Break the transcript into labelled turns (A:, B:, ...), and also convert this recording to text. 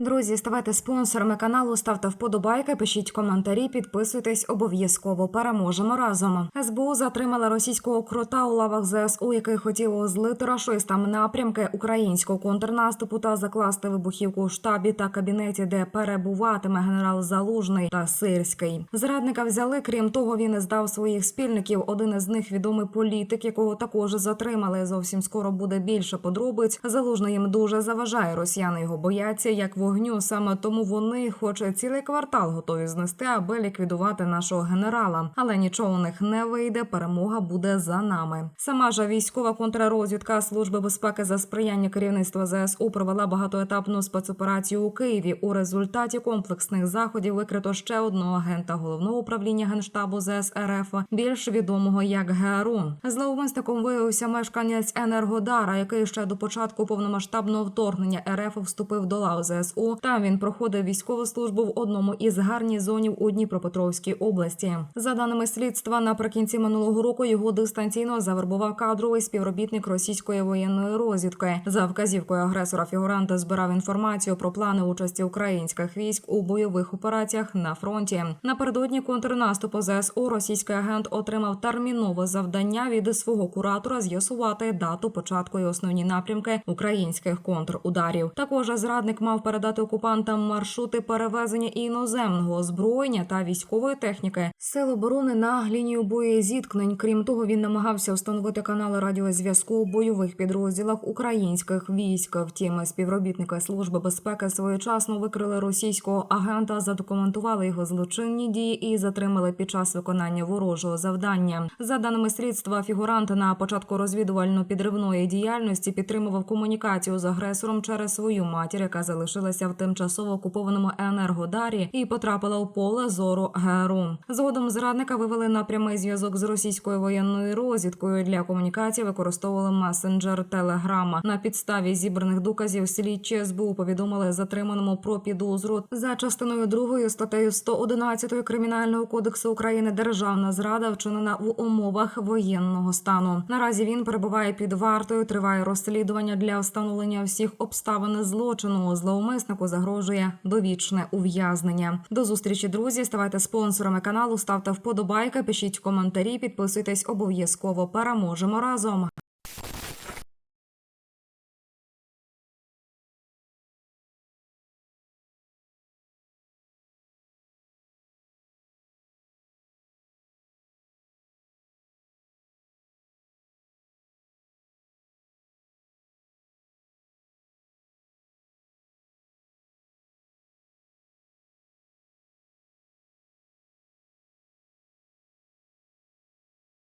A: Друзі, ставайте спонсорами каналу, ставте вподобайки, пишіть коментарі, підписуйтесь обов'язково. Переможемо разом. СБУ затримала російського крота у лавах ЗСУ, який хотів злити рашистам напрямки українського контрнаступу та закласти вибухівку у штабі та кабінеті, де перебуватиме генерал Залужний та Сирський. Зрадника взяли. Крім того, він здав своїх спільників. Один із них відомий політик, якого також затримали. Зовсім скоро буде більше подробиць. Залужний їм дуже заважає. Росіяни його бояться як вогню. Саме тому вони, хоч цілий квартал, готові знести, аби ліквідувати нашого генерала. Але нічого у них не вийде. Перемога буде за нами. Сама ж військова контррозвідка служби безпеки за сприяння керівництва ЗСУ провела багатоетапну спецоперацію у Києві. У результаті комплексних заходів викрито ще одного агента головного управління генштабу ЗС РФ, більш відомого як ГРУ. Зловмисником виявився мешканець Енергодара, який ще до початку повномасштабного вторгнення РФ вступив до лав ЗСУ. Там він проходив військову службу в одному із гарнізонів у Дніпропетровській області. За даними слідства, наприкінці минулого року його дистанційно завербував кадровий співробітник російської воєнної розвідки. За вказівкою агресора фігуранта збирав інформацію про плани участі українських військ у бойових операціях на фронті. Напередодні контрнаступу ЗСУ російський агент отримав термінове завдання від свого куратора з'ясувати дату початку і основні напрямки українських контрударів. Також зрадник мав передати окупантам маршрути перевезення іноземного озброєння та військової техніки сил оборони на лінію боєзіткнень. Крім того, він намагався встановити канали радіозв'язку у бойових підрозділах українських військ. Втім, співробітники служби безпеки своєчасно викрили російського агента, задокументували його злочинні дії і затримали під час виконання ворожого завдання. За даними слідства, фігурант на початку розвідувально-підривної діяльності підтримував комунікацію з агресором через свою матір, яка залишилася в тимчасово окупованому енергодарі і потрапила у поле зору ГРУ. Згодом зрадника вивели на прямий зв'язок з російською воєнною розвідкою. Для комунікації використовували месенджер Телеграма. На підставі зібраних доказів слідчі СБУ повідомили затриманому про підозру за частиною 2 статтею 111 кримінального кодексу України державна зрада вчинена в умовах воєнного стану. Наразі він перебуває під вартою. Триває розслідування для встановлення всіх обставин злочину. Зловмиснику загрожує довічне ув'язнення. До зустрічі, друзі. Ставайте спонсорами каналу, ставте вподобайки, пишіть коментарі, підписуйтесь обов'язково. Переможемо разом.